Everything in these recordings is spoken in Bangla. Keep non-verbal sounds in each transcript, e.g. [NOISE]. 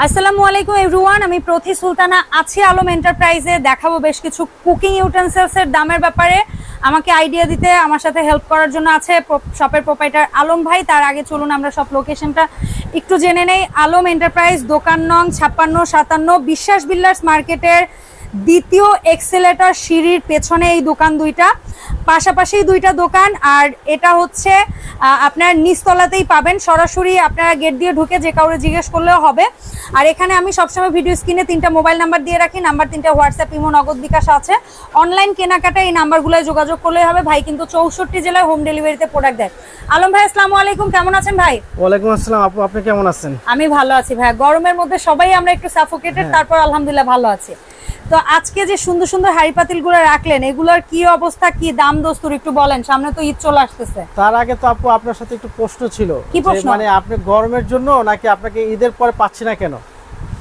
আসসালামু আলাইকুম এভরিওয়ান, আমি প্রথি সুলতানা আছি আলম এন্টারপ্রাইজে। দেখাবো বেশ কিছু কুকিং ইউটেন্সিলসের দামের ব্যাপারে। আমাকে আইডিয়া দিতে, আমার সাথে হেল্প করার জন্য আছে শপের প্রোপাইটার আলম ভাই। তার আগে চলুন আমরা সব লোকেশনটা একটু জেনে নেই। আলম এন্টারপ্রাইজ, দোকান নং ছাপ্পান্ন সাতান্ন, বিশ্বাস বিল্লাস মার্কেটের দ্বিতীয় এক্সেলেটার সিঁড়ির পেছনে এই দোকান দুইটা পাশাপাশি দুইটা দোকান। আর এটা হচ্ছে আপনার নিচতলাতেই পাবেন। সরাসরি আপনারা গেট দিয়ে ঢুকে যে কাউরে জিজ্ঞেস করলেও হবে। আর এখানে আমি সবসময় ভিডিও স্ক্রিনে তিনটা মোবাইল নাম্বার দিয়ে রাখি। নাম্বার তিনটা হোয়াটসঅ্যাপ ইমো নগদ বিকাশ আছে। অনলাইন কেনাকাটা এই নাম্বারগুলোয় যোগাযোগ করলেই হবে। ভাই কিন্তু চৌষট্টি জেলায় হোম ডেলিভারিতে প্রোডাক্ট দেয়। আলম ভাই আসসালামু আলাইকুম। কেমন আছেন ভাই? ওয়ালাইকুম আসসালাম। আপু আপনি কেমন আছেন? আমি ভালো আছি ভাই। গরমের মধ্যে সবাই আমরা একটু সাফোকেটেড হ্যাঁ। তারপর আলহামদুলিল্লাহ ভালো আছি। তো আজকে যে সুন্দর সুন্দর হাড়ি পাতিলগুলো রাখলেন এগুলোর কি অবস্থা কি দাম দস্তুর একটু বলেন সামনে তো ঈদ চলে আসতেছে। তার আগে তো আপু আপনার সাথে একটু প্রশ্ন ছিল কি প্রশ্ন? মানে আপনি গরমের জন্য নাকি আপনাকে ঈদের পরে পাচ্ছি না কেন?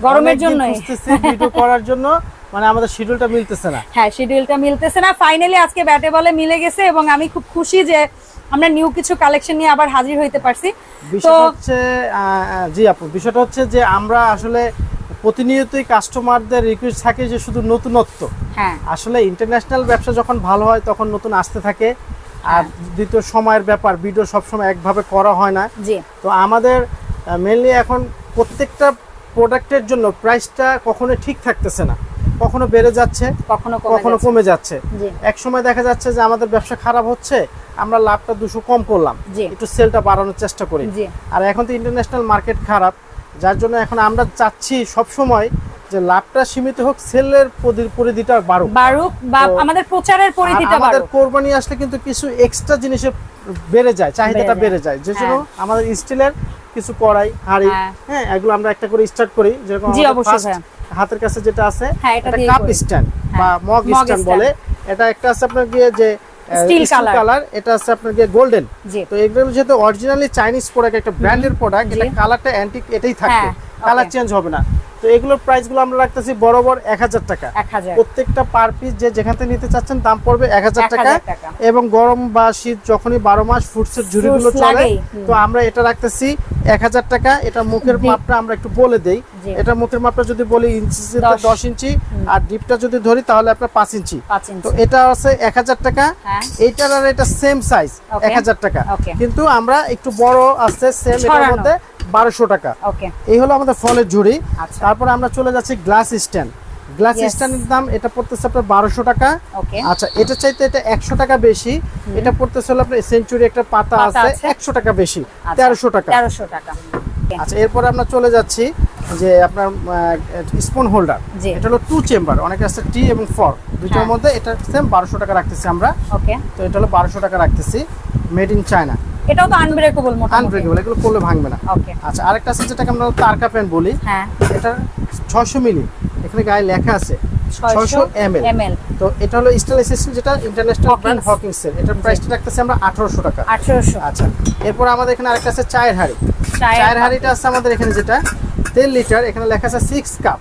গরমের খুঁজতেছি ভিডিও করার জন্য মানে আমাদের শিডিউলটা মিলতেছে না। হ্যাঁ শিডিউলটা মিলতেছে না। ফাইনালি আজকে ব্যাটে বলে মিলে গেছে এবং আমি খুব খুশি যে আমরা নিউ কিছু কালেকশন নিয়ে আবার হাজির হইতে পারছি। তো বিষয়টা হচ্ছে জি আপু বিষয়টা হচ্ছে যে আমরা আসলে প্রতিনিয়তই কাস্টমারদের রিকোয়েস্ট থাকে যে শুধু নতুনত্ব। হ্যাঁ। আসলে ইন্টারন্যাশনাল ব্যবসা যখন ভালো হয় তখন নতুন আসতে থাকে। আর হ্যাঁ। দ্বিতীয় সময়ের ব্যাপার ভিডিও সবসময় একভাবে করা হয় না। জি। তো আমাদের মেনলি এখন প্রত্যেকটা প্রোডাক্টের জন্য প্রাইসটা কখনো ঠিক থাকতেছে না। কখনো বেড়ে যাচ্ছে কখনো কখনো কমে যাচ্ছে। এক সময় দেখা যাচ্ছে যে আমাদের ব্যবসা খারাপ হচ্ছে আমরা লাভটা দুশো কম করলাম। একটু সেলটা বাড়ানোর চেষ্টা করি। জি। আর এখন তো ইন্টারন্যাশনাল মার্কেট খারাপ। যার জন্য এখন আমরা চাচ্ছি সব সময় যে লাভটা সীমিত হোক সেলের পরিধিটা বাড়ুক। বারুক বা আমাদের প্রচারের পরিধিটা আর আমাদের কোরবানি আসলে কিন্তু কিছু এক্সট্রা জিনিসের বেড়ে যায় চাহিদাটা বেড়ে যায়। যে জন্য আমাদের স্টিলের কিছু কড়াই হাঁড়ি হ্যাঁ। হ্যাঁ এগুলো আমরা একটা করে স্টার্ট করি। যেরকম জি, অবশ্যই first হাতের কাছে যেটা আছে হ্যাঁ, কাপ স্ট্যান্ড বা হ্যাঁ, মগ স্ট্যান্ড বলে। এটা একটা আছে আপনার গিয়ে যে কালার এটা আছে আপনার গোল্ডেন তো এগুলো যেহেতু অরিজিনালি চাইনিজ প্রোডাক্ট একটা ব্র্যান্ডের প্রোডাক্ট এটা কালারটা অ্যান্টিক এটাই থাকবে। হ্যাঁ, কালার চেঞ্জ হবে না। তো এগুলোর প্রাইসগুলো আমরা রাখতেছি বরাবর এক হাজার টাকা। প্রত্যেকটা পার পিস যে যেখান থেকে নিতে চাচ্ছেন দাম পড়বে এক হাজার টাকা। এবং গরম বা শীত যখনই বারো মাস ফ্রুটসের ঝুড়িগুলো চলে তো আমরা এটা রাখতেছি এক হাজার টাকা। এটা মুখের মাপটা আমরা একটু বলে দেই। এটা মুখের মাপটা যদি বলি ইঞ্চি দশ। দশ ইঞ্চি আর ডিপটা যদি ধরি তাহলে আপনার পাঁচ ইঞ্চি। তো এটা আছে এক হাজার টাকা। হ্যাঁ। এইটার আর এটা সেম সাইজ এক হাজার টাকা। কিন্তু আমরা একটু বড় আছে সেম এটার মধ্যে বারোশো টাকা। ওকে। এই হলো আমাদের ফলের ঝুড়ি। আচ্ছা। তারপরে আমরা চলে যাচ্ছি গ্লাস স্ট্যান্ড। গ্লাস. স্ট্যান্ডের দাম এটা পড়তেছে আপনার বারোশো টাকা। ওকে। আচ্ছা এটা চাইতে এটা একশো টাকা বেশি। এটা পড়তেছে হলো আপনার সেঞ্চুরি একটা পাতা আছে। একশো টাকা বেশি আচ্ছা, তেরোশো টাকা। তেরোশো টাকা। আচ্ছা এরপরে আমরা চলে যাচ্ছি যে আপনার স্পুন হোল্ডার এটা হলো টু চেম্বার অনেক আছে টি এবং ফর দুইটার হ্যাঁ। মধ্যে এটা সেম বারোশো টাকা রাখতেছি আমরা। ওকে। তো এটা হলো বারোশো টাকা রাখতেছি মেড ইন চায়না এটাও তো আনব্রেকেবল মোটামুটি। আনব্রেকেবল এগুলো করলে ভাঙবে না। ওকে আচ্ছা আরেকটা আছে যেটাকে আমরা তারকা প্যান বলি। হ্যাঁ। এটা ছয়শো মিলি এখানে গায়ে লেখা আছে ছয়শো এম এমএল তো এটা হলো স্টেনলেস স্টিল যেটা ইন্টারন্যাশনাল। ব্র্যান্ড হকিংস এর। এটার প্রাইসটা রাখতেছি আমরা আঠারোশো টাকা। আঠারোশো। আচ্ছা এরপর আমাদের এখানে আরেকটা আছে চায়ের হাঁড়ি। চায়ের হাঁড়িটা আছে আমাদের এখানে যেটা তেল লিটার এখানে লেখা আছে six cup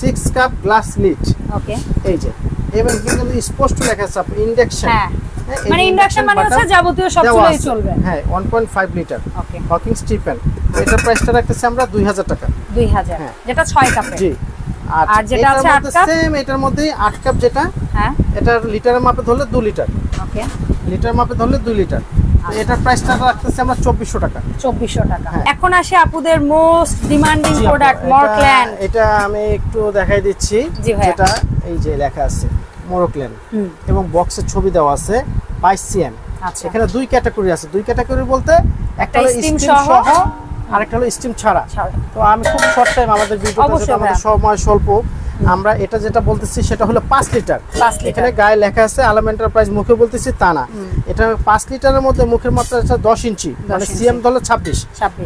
six cup glass lid okay এই যে এবং কিন্তু স্পষ্ট লেখা আছে ইন্ডাকশন হ্যাঁ। মানে ইন্ডাকশন মানে হচ্ছে যাবতীয় সব চুলাই চলবে। হ্যাঁ one point five litre okay Hawkins Stephen এটার প্রাইসটা রাখতেছি আমরা দুই হাজার টাকা। দুই হাজার। হ্যাঁ। যেটা ছয় কাপের জি। আর যেটা আছে আট কাপ? সেম এটার মধ্যেই আট কাপ যেটা হ্যাঁ। এটার লিটারের মাপে ধরলে দু লিটার ওকে লিটার মাপে ধরলে দুই লিটার তো এটার প্রাইসটা রাখতেছি আমরা চব্বিশশো টাকা। চব্বিশশো টাকা। হ্যাঁ। এখন আসে আপুদের মোস্ট ডিমান্ডিং প্রোডাক্ট এটা- মরক্ল্যান্ড এটা আমি একটু দেখাই দিচ্ছি। যেটা এই যে লেখা আছে। মোরোক্ল্যান হুম। এবং বক্সের ছবি দেওয়া আছে বাইশ সিএম। আচ্ছা। এখানে দুই ক্যাটাগরি আছে। দুই ক্যাটাগরি বলতে একটা হলো স্টিম সহ, আরেকটা হলো স্টিম ছাড়া। তো আমি খুব শর্ট টাইম আমাদের যেটা আমাদের সময় স্বল্প আমরা এটা যেটা বলতেছি সেটা হলো পাঁচ লিটার। এখানে গায়ে লেখা আছে আলাম এন্টারপ্রাইজ মুখে বলতেছি তা না। এটা পাঁচ লিটারের মধ্যে মুখের মাত্রা আছে দশ ইঞ্চি মানে। সিএম ধরলে ছাব্বিশ।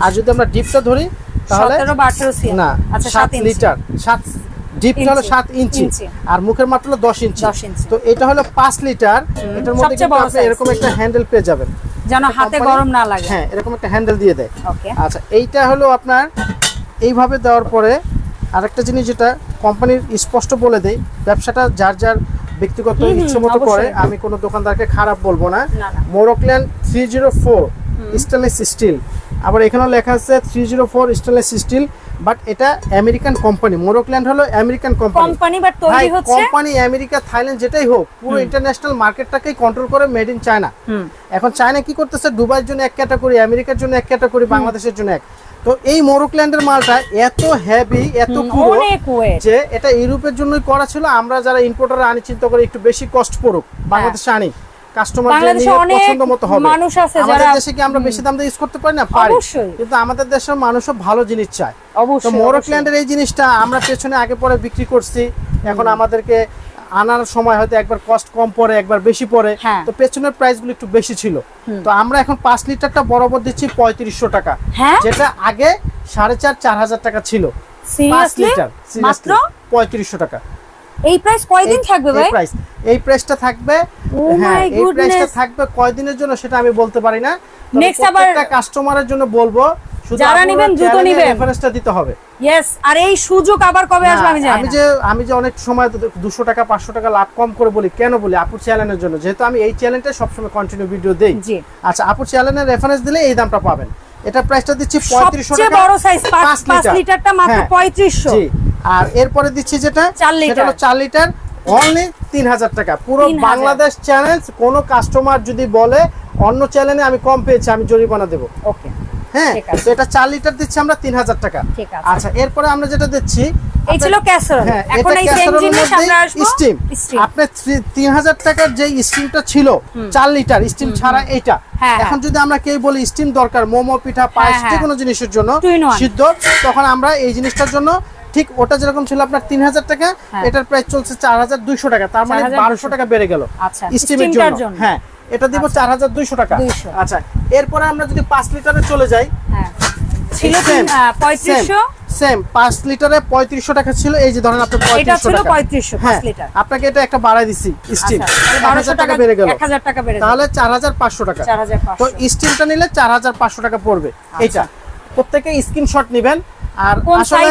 আর যদি আমরা ডিপটা ধরি তাহলে না আচ্ছা সাত সাত লিটার। সাত ডিপটা হলো ইঞ্চি। সাত ইঞ্চি ইঞ্চি। আর মুখের মাত্রা হলো দশ ইঞ্চি তো এটা হলো পাঁচ লিটার এটার মধ্যে কিন্তু আপনি এরকম একটা হ্যান্ডেল পেয়ে যাবেন। যেন হাতে গরম না লাগে। হ্যাঁ এরকম একটা হ্যান্ডেল দিয়ে দেয়। আচ্ছা এইটা হলো আপনার এইভাবে দেওয়ার পরে আরেকটা জিনিস যেটা কোম্পানির স্পষ্ট বলে দেয় ব্যবসাটা যার যার ব্যক্তিগত ইচ্ছে মতো করে আমি কোনো দোকানদারকে খারাপ বলব না। না না। মোরোক্ল্যান three zero four stainless steel আবার এখানেও লেখা আছে three zero four stainless steel but এটা আমেরিকান কোম্পানি মোরোক্ল্যান্ড হলো আমেরিকান কোম্পানি। কোম্পানি বাট তৈরি হচ্ছে? কোম্পানি আমেরিকা থাইল্যান্ড যেটাই হোক পুরো ইন্টারন্যাশনাল মার্কেটটাকেই কন্ট্রোল করে মেড ইন চায়না এখন চায়না কি করতেছে? দুবাইয়ের জন্য এক ক্যাটাগরি আমেরিকার জন্য এক ক্যাটাগরি বাংলাদেশের জন্য এক। তো এই মোরোক্ল্যান্ডের মালটা এত হেভি এত পুরো যে এটা ইউরোপের জন্যই করা ছিল আমরা যারা ইম্পোর্টার আনি চিন্তা করে একটু বেশি কষ্ট পড়ুক বাংলাদেশে আনি। কাস্টমার যে বাংলাদেশে নিজের অনেক পছন্দ মতো হবে। মানুষ আছে আমাদের দেশে কি আমরা বেশি দাম দিয়ে ইউজ করতে পারি না? পারি। কিন্তু আমাদের দেশের মানুষও ভালো জিনিস চায়। অবশ্যই মোরোক্ল্যান্ডের এই জিনিসটা আমরা পেছনে আগে পরে বিক্রি করছি। এখন আমাদেরকে আনার সময় হয়তো একবার কস্ট কম পড়ে একবার বেশি পড়ে। হ্যাঁ। তো পেছনের প্রাইসগুলো একটু বেশি ছিল। তো আমরা এখন পাঁচ লিটারটা বরাবর দিচ্ছি পঁয়ত্রিশশো টাকা। হ্যাঁ? যেটা আগে সাড়ে চার চার হাজার টাকা ছিল। পাঁচ লিটার পঁয়ত্রিশশো টাকা। এই প্রাইস কয়দিন থাকবে এই ভাই? প্রাইস এই প্রাইসটা থাকবে Oh হ্যাঁ এই প্রাইসটা থাকবে কয়দিনের জন্য সেটা আমি বলতে পারি না। Next আবার- কাস্টমারের জন্য বলব যারা নিবেন দ্রুত channel রেফারেন্সটা দিতে হবে। ইয়েস আর এই সুযোগ আবার কবে আসবে আমি জানি আমি যে আমি যে অনেক সময় দুশো টাকা পাঁচশো টাকা লাভ কম করে বলি কেন বলি? আপুর চ্যানেলের জন্য। যেহেতু আমি এই চ্যানেলটা সবসময় কন্টিনিউ ভিডিও দেই। জি। আচ্ছা আপুর চ্যানেলের রেফারেন্স দিলে এই দামটা পাবেন। এটা প্রাইসটা দিচ্ছি পঁয়ত্রিশশো সবচেয়ে টাকা বড় সাইজ পাঁচ পাঁচ লিটার। লিটারটা মাত্র হ্যাঁ। পঁয়ত্রিশশো জি আর এরপরে দিচ্ছি যেটা চার সেটা লিটার। হলো 4 লিটার অনলি তিন হাজার টাকা পুরো বাংলাদেশ চ্যানেল কোন কাস্টমার যদি বলে অন্য চ্যানেলে আমি কম পেয়েছি আমি জরিমানা দেব ওকে হ্যাঁ তো এটা চার লিটার দিচ্ছি আমরা তিন হাজার টাকা আচ্ছা এরপরে আমরা যেটা দিচ্ছি এই ছিল ক্যাসারোল হ্যাঁ এখন এই সেম জিনিস আমরা আসব স্টিম স্টিম আপনার তিন হাজার টাকার যে স্টিমটা ছিল লিটার স্টিম ছাড়া এটা। হ্যাঁ, এখন যদি আমরা কেউ বলি স্টিম দরকার মোমো পিঠা পায়েস হ্যাঁ। যে কোনো জিনিসের জন্য সিদ্ধ তখন আমরা এই জিনিসটার জন্য ঠিক ওটা যেরকম ছিল আপনার তিন হাজার টাকা হ্যাঁ। এটার প্রাইস চলছে চার হাজার দুইশো টাকা তার মানে 4,200 বারোশো টাকা বেড়ে গেল আচ্ছা স্টিমের জন্য। জন্য। হ্যাঁ। এটা দিব চার হাজার দুইশো টাকা। আচ্ছা এরপরে আমরা যদি পাঁচ লিটারে চলে যাই হ্যাঁ। ছিল পঁয়ত্রিশশো? সেম পাঁচ লিটারে টাকা ছিল এই যে ধরেন এটা ছিল হ্যাঁ লিটার। আপনাকে এটা একটা বাড়াই দিছি স্টিম আচ্ছা বারোশো বারোশো টাকা টাকা বেড়ে গেল। টাকা বেড়ে তাহলে টাকা। চার তো পাঁচশো নিলে চার হাজার পাঁচশো টাকা পড়বে। প্রত্যেকে স্ক্রিনশট নেবেন। আর আসলে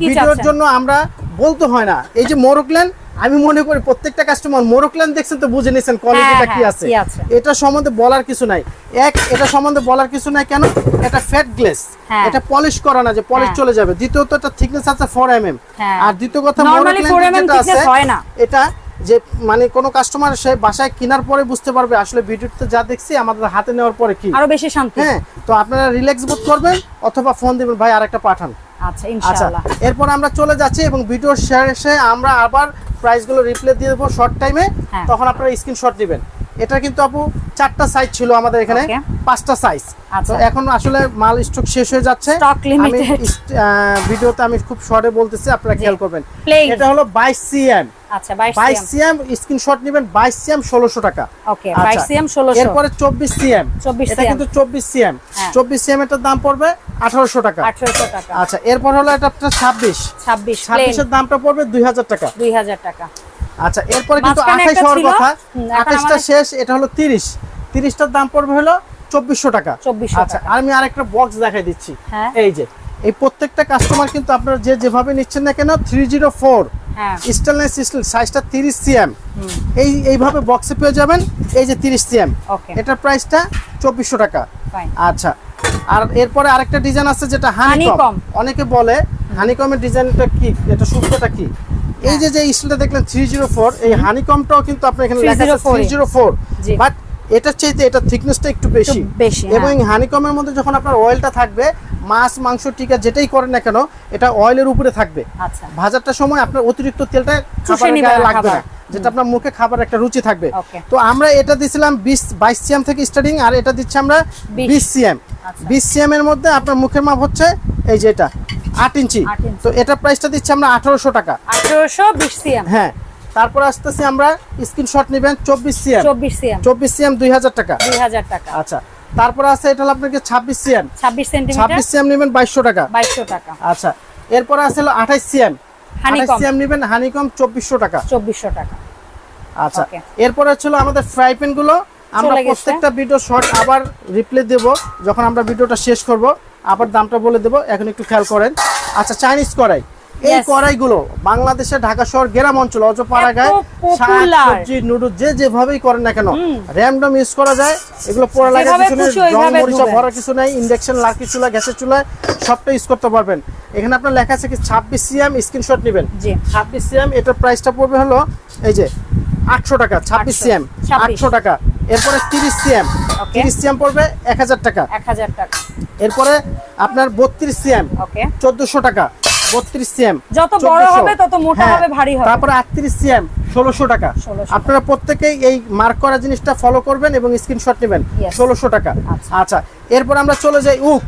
কি ভিডিওর জন্য আমরা বলতে হয় না। এই যে মোরোক্ল্যান আমি মনে করি প্রত্যেকটা কাস্টমার মোরোক্ল্যান দেখছেন তো বুঝে নিয়েছেন কোয়ালিটিটা হ্যাঁ, কি হ্যাঁ, আছে? এটা সম্বন্ধে বলার কিছু নাই। এক এটা সম্বন্ধে বলার কিছু নাই কেন? এটা ফ্যাট গ্লেস। এটা পলিশ করা না যে পলিশ হ্যাঁ। চলে যাবে। দ্বিতীয়ত এটা থিকনেস আছে ফোর এম এম হ্যাঁ। আর দ্বিতীয় কথা Normally মোরোক্ল্যান 4 mm আছে না। এটা যে মানে কোনো কাস্টমার সে বাসায় কেনার পরে বুঝতে পারবে। আসলে ভিডিওতে যা দেখছি আমাদের হাতে নেওয়ার পরে কি? আরও বেশি শান্তি। হ্যাঁ তো আপনারা রিল্যাক্স বোধ করবেন অথবা ফোন দিবেন ভাই আরেকটা পাঠান। আচ্ছা আচ্ছা ইনশাআল্লাহ। এরপর আমরা চলে যাচ্ছি এবং ভিডিওর শেষে আমরা আবার প্রাইসগুলো রিপ্লে দিয়ে দেবো শর্ট টাইমে হ্যাঁ। তখন আপনারা স্ক্রিনশট দিবেন এটা কিন্তু আপু চারটা সাইজ ছিল আমাদের এখানে পাঁচটা সাইজ আচ্ছা। তো এখন আসলে মাল স্টক শেষ হয়ে যাচ্ছে। স্টক লিমিটেড আমি ভিডিওতে আমি খুব শর্টে বলতেছি আপনারা খেয়াল করবেন। এটা হলো বাইশ সিএম আচ্ছা সিএম। স্ক্রিনশট নেবেন বাইশ সিএম ষোলোশো টাকা। ওকে সিএম আচ্ছা। এরপরে চব্বিশ সিএম। এটা কিন্তু চব্বিশ সিএম। হ্যাঁ। চব্বিশ সিএম এটার দাম পড়বে টাকা। আচ্ছা এরপর হলো এটা আপনার দামটা পড়বে টাকা। টাকা। আচ্ছা এরপরে কিন্তু হওয়ার কথা। হুম, এখন আঠাইশটা আমাদের- শেষ এটা হলো তিরিশ। তিরিশটার দাম পড়বে হলো চব্বিশশো টাকা। 2400 আচ্ছা টাকা। আর আমি আরেকটা বক্স দেখাই দিচ্ছি। হ্যাঁ। এই যে এই প্রত্যেকটা কাস্টমার কিন্তু আপনারা যে যেভাবে নিচ্ছেন না কেন থ্রি জিরো ফোর হ্যাঁ স্টেনলেস স্টিল সাইজটা তিরিশ সিএম এই এইভাবে বক্সে পেয়ে যাবেন এই যে তিরিশ সিএম এটার প্রাইসটা চব্বিশশো টাকা। আচ্ছা। আর এরপরে আরেকটা ডিজাইন আছে যেটা হানিকম। অনেকে বলে হানিকমের ডিজাইনটা কি? এটা সূত্রটা কি? এই যে যে স্টিলটা দেখলেন থ্রি জিরো ফোর এই হানিকমটাও কিন্তু আপনার এখানে লেখা আছে 304 থ্রি জিরো ফোর বাট এটার চাইতে এটা থিকনেসটা একটু বেশি। বেশি, এবং হ্যাঁ। হানিকমের মধ্যে যখন আপনার অয়েলটা থাকবে মাছ মাংস টিকা যেটাই করেন না কেন এটা অয়েলের উপরে থাকবে। আচ্ছা। ভাজারটার সময় আপনার অতিরিক্ত তেলটা খাবারের গায়ে লাগবে না। যেটা আপনার মুখে খাবার একটা রুচি থাকবে। তো আমরা এটা দিছিলাম বিশ বাইশ সিএম থেকে স্টার্টিং আর এটা দিচ্ছি আমরা 20 বিশ সিএম। আচ্ছা। বিশ সিএম এর মধ্যে আপনার মুখের মাপ হচ্ছে এই যে এটা আট ইঞ্চি। আট ইঞ্চি। তো এটা প্রাইসটা দিচ্ছি আমরা আঠারোশো টাকা। আঠারোশো বিশ সিএম। হ্যাঁ। তারপর আসতেছি আমরা স্ক্রিনশট নেবেন চব্বিশ সিএম চব্বিশ সিএম চব্বিশ সিএম দুই হাজার টাকা। দুই হাজার টাকা। আচ্ছা তারপর আছে এটা হলো আপনাকে ছাব্বিশ সিএম ছাব্বিশ ছাব্বিশ সিএম নেবেন বাইশশো টাকা। বাইশশো টাকা। আচ্ছা এরপর আছে হলো আঠাইশ সিএম আঠাইশ হানিকম সিএম নেবেন হানিকম চব্বিশশো টাকা। চব্বিশশো টাকা। আচ্ছা. এরপরে ছিল আমাদের ফ্রাই প্যানগুলো। আমরা প্রত্যেকটা ভিডিও শর্ট আবার রিপ্লে দেব। যখন আমরা ভিডিওটা শেষ করব আবার দামটা বলে দেব। এখন একটু খেয়াল করেন। আচ্ছা চাইনিজ কড়াই। এই কড়াইগুলো বাংলাদেশে ঢাকা শহর গ্রাম অঞ্চল অজপাড়া গায়ে সবজি নুডলস যে যেভাবেই করেন না কেন হুম। র্যান্ডম ইউজ করা যায়। এগুলো পোড়া লাগা কিছু নেই রং মরিচা ভরা কিছু নাই ইন্ডাকশন লার্কি চুলা গ্যাসের চুলা সবটা ইউজ করতে পারবেন। এখানে আপনার লেখা আছে কি ছাব্বিশ সিএম স্ক্রিনশট নেবেন। ছাব্বিশ সিএম এটার প্রাইসটা পড়বে হলো এই যে আটশো টাকা ছাব্বিশ 800 সিএম আটশো টাকা। এরপরে তিরিশ সিএম. তিরিশ সিএম পড়বে এক হাজার টাকা। এক হাজার টাকা। এরপরে আপনার বত্রিশ সিএম চোদ্দশো টাকা। সিএম। যত বড় হবে তত মোটা হবে ভারী হবে। তারপরে আটত্রিশ সিএম ষোলোশো টাকা। আপনারা প্রত্যেকেই এই মার্ক করা জিনিসটা ফলো করবেন এবং স্ক্রিনশট নেবেন. ষোলোশো টাকা। আচ্ছা। আচ্ছা এরপর আমরা চলে যাই উক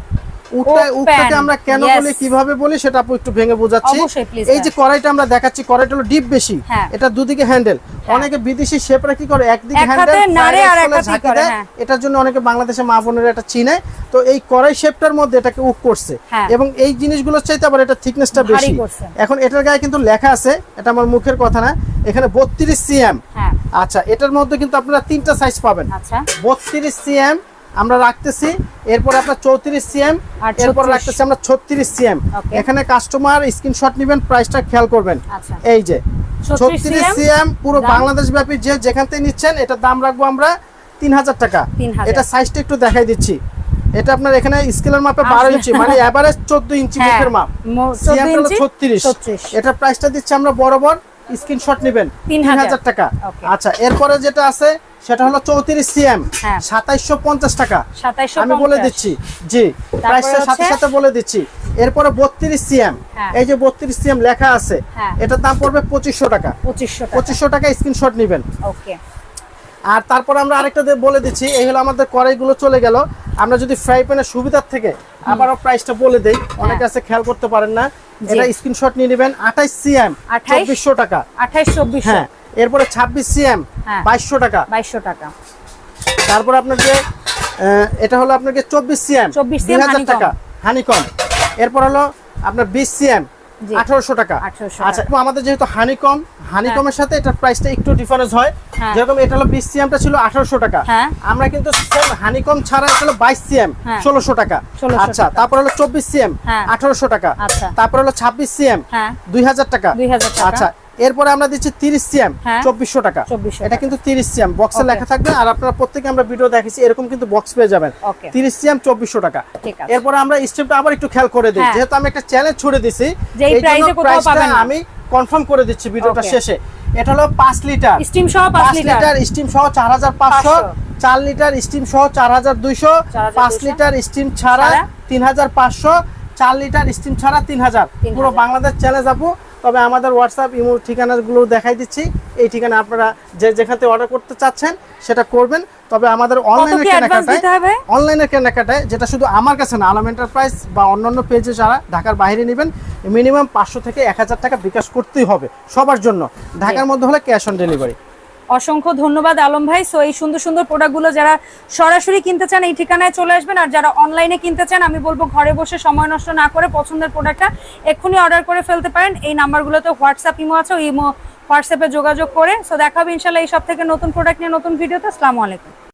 আমরা কেন. বলি কীভাবে বলি সেটা আপু একটু ভেঙে বোঝাচ্ছি। এই যে। কড়াইটা আমরা দেখাচ্ছি কড়াইটা হলো ডিপ বেশি। হ্যাঁ। এটা দুদিকে হ্যান্ডেল অনেকে বিদেশি শেপরা কি করে? একদিকে হ্যান্ডেল হ্যাঁ। এটার জন্য অনেকে বাংলাদেশে মা বোনেরা এটা চিনে। তো এই কড়াই শেপটার মধ্যে এটাকে উক করছে। হ্যাঁ। এবং এই জিনিসগুলোর চাইতে আবার এটা থিকনেসটা বেশি। এখন এটার গায়ে কিন্তু লেখা আছে এটা আমার মুখের কথা না এখানে বত্রিশ সিএম হ্যাঁ। আচ্ছা এটার মধ্যে কিন্তু আপনারা তিনটা সাইজ পাবেন। আচ্ছা। বত্রিশ সিএম আমরা রাখতেছি। এরপর আপনার চৌত্রিশ সিএম এরপর রাখতেছি আমরা ছত্রিশ সিএম. এখানে কাস্টমার স্ক্রিনশট নেবেন প্রাইসটা খেয়াল করবেন। আচ্ছা। এই যে 36 ছত্রিশ সিএম পুরো বাংলাদেশ ব্যাপী যে যেখান থেকে নিচ্ছেন এটার দাম রাখব আমরা তিন হাজার টাকা। এটা সাইজটা একটু দেখাই দিচ্ছি। এটা আপনার এখানে স্কেলের মাপে বারো ইঞ্চি মানে [LAUGHS] এভারেজ চোদ্দ ইঞ্চি হ্যাঁ, মুখের মাপ। সিএম 14 হলো ইঞ্চি, ছত্রিশ। 36 এটার প্রাইসটা দিচ্ছি আমরা বরাবর স্ক্রিনশট নেবেন। তিন হাজার। টাকা। আচ্ছা এরপরে যেটা আছে সেটা হলো চৌত্রিশ সিএম। হ্যাঁ। সাতাইশশো পঞ্চাশ টাকা। আমি বলে দিচ্ছি। জি প্রাইসটা সাথে সাথে বলে দিচ্ছি। এরপরে বত্রিশ সিএম। হ্যাঁ। এই যে বত্রিশ সিএম লেখা আছে হ্যাঁ। এটার দাম পড়বে পঁচিশশো টাকা। পঁচিশশো পঁচিশশো টাকা স্ক্রিনশট নেবেন। ওকে। আর তারপর আমরা আরেকটা বলে দিচ্ছি এই হলো আমাদের কড়াইগুলো চলে গেল। আমরা যদি ফ্রাই প্যানের সুবিধার থেকে আবারও প্রাইসটা বলে দেই অনেকে আছে খেয়াল করতে পারেন না। এটা স্ক্রিনশট নিয়ে নেবেন আঠাইশ সিএম 28 চব্বিশশো টাকা আঠাইশ চব্বিশ হ্যাঁ এরপরে ছাব্বিশ সিএম হ্যাঁ। বাইশশো টাকা বাইশশো টাকা তারপর আপনার যে এটা হলো আপনাকে চব্বিশ সিএম 24 দুই হাজার। টাকা হানিকম এরপর হলো আপনার বিশ সিএম। আঠারোশো টাকা 1800 আচ্ছা আমাদের যেহেতু হানিকম হানিকমের সাথে এটার প্রাইসটা একটু ডিফারেন্স হয় হ্যাঁ। যেরকম এটা হলো বিশ সিএমটা ছিল আঠারোশো টাকা হ্যাঁ। আমরা কিন্তু হানিকম ছাড়া এটা হলো বাইশ সিএম হ্যাঁ। ষোলোশো টাকা 1600 আচ্ছা তারপর হলো চব্বিশ সিএম। আঠারোশো টাকা আচ্ছা। তারপর হলো ছাব্বিশ সিএম দুই হাজার টাকা 2000 টাকা। আচ্ছা এরপরে আমরা দিচ্ছি তিরিশ সিএম হ্যাঁ। চব্বিশশো টাকা। এটা কিন্তু তিরিশ সিএম। বক্সে লেখা থাকবে আর আপনারা প্রত্যেকে আমরা ভিডিও দেখেছি এরকম কিন্তু বক্স পেয়ে যাবেন। তিরিশ সিএম চব্বিশশো টাকা। এরপরে আমরা স্টেপটা আবার একটু খেয়াল করে দিই। হ্যাঁ। যেহেতু আমি একটা চ্যালেঞ্জ ছুড়ে দিছি। আমি কনফার্ম করে দিচ্ছি ভিডিওটা শেষে। এটা হলো পাঁচ লিটার স্টিম সহ পাঁচ লিটার স্টিম সহ চার হাজার পাঁচশো চার লিটার স্টিম সহ চার হাজার দুইশো পাঁচ লিটার স্টিম ছাড়া ছাড়া? তিন হাজার পাঁচশো চার লিটার স্টিম ছাড়া তিন হাজার। পুরো বাংলাদেশ চ্যালেঞ্জ আপু। তবে আমাদের হোয়াটসঅ্যাপ ইমো ঠিকানাগুলো দেখাই দিচ্ছি। এই ঠিকানা আপনারা যে যেখানে থেকে অর্ডার করতে চাচ্ছেন সেটা করবেন। তবে আমাদের অনলাইনের কেনাকাটায় অনলাইনে অনলাইনের কেনাকাটায় যেটা শুধু আমার কাছে না আলম এন্টারপ্রাইজ বা অন্যান্য পেজে যারা ঢাকার বাইরে নেবেন মিনিমাম পাঁচশো থেকে এক হাজার টাকা বিকাশ করতেই হবে সবার জন্য। ঢাকার মধ্যে হলে ক্যাশ অন ডেলিভারি অসংখ্য ধন্যবাদ আলম ভাই। সো এই সুন্দর সুন্দর প্রোডাক্টগুলো যারা সরাসরি কিনতে চান, এই ঠিকানায় চলে আসবেন। আর যারা অনলাইনে কিনতে চান, আমি বলব ঘরে বসে সময় নষ্ট না করে পছন্দের প্রোডাক্টটা এক্ষুনি অর্ডার করে ফেলতে পারেন। এই নাম্বারগুলোতে হোয়াটসঅ্যাপ ইমো আছে ইমো হোয়াটসঅ্যাপে যোগাযোগ করে। সো দেখাবো ইনশাল্লাহ এই সব থেকে নতুন প্রোডাক্ট নিয়ে, নতুন ভিডিওতে আসসালামু আলাইকুম।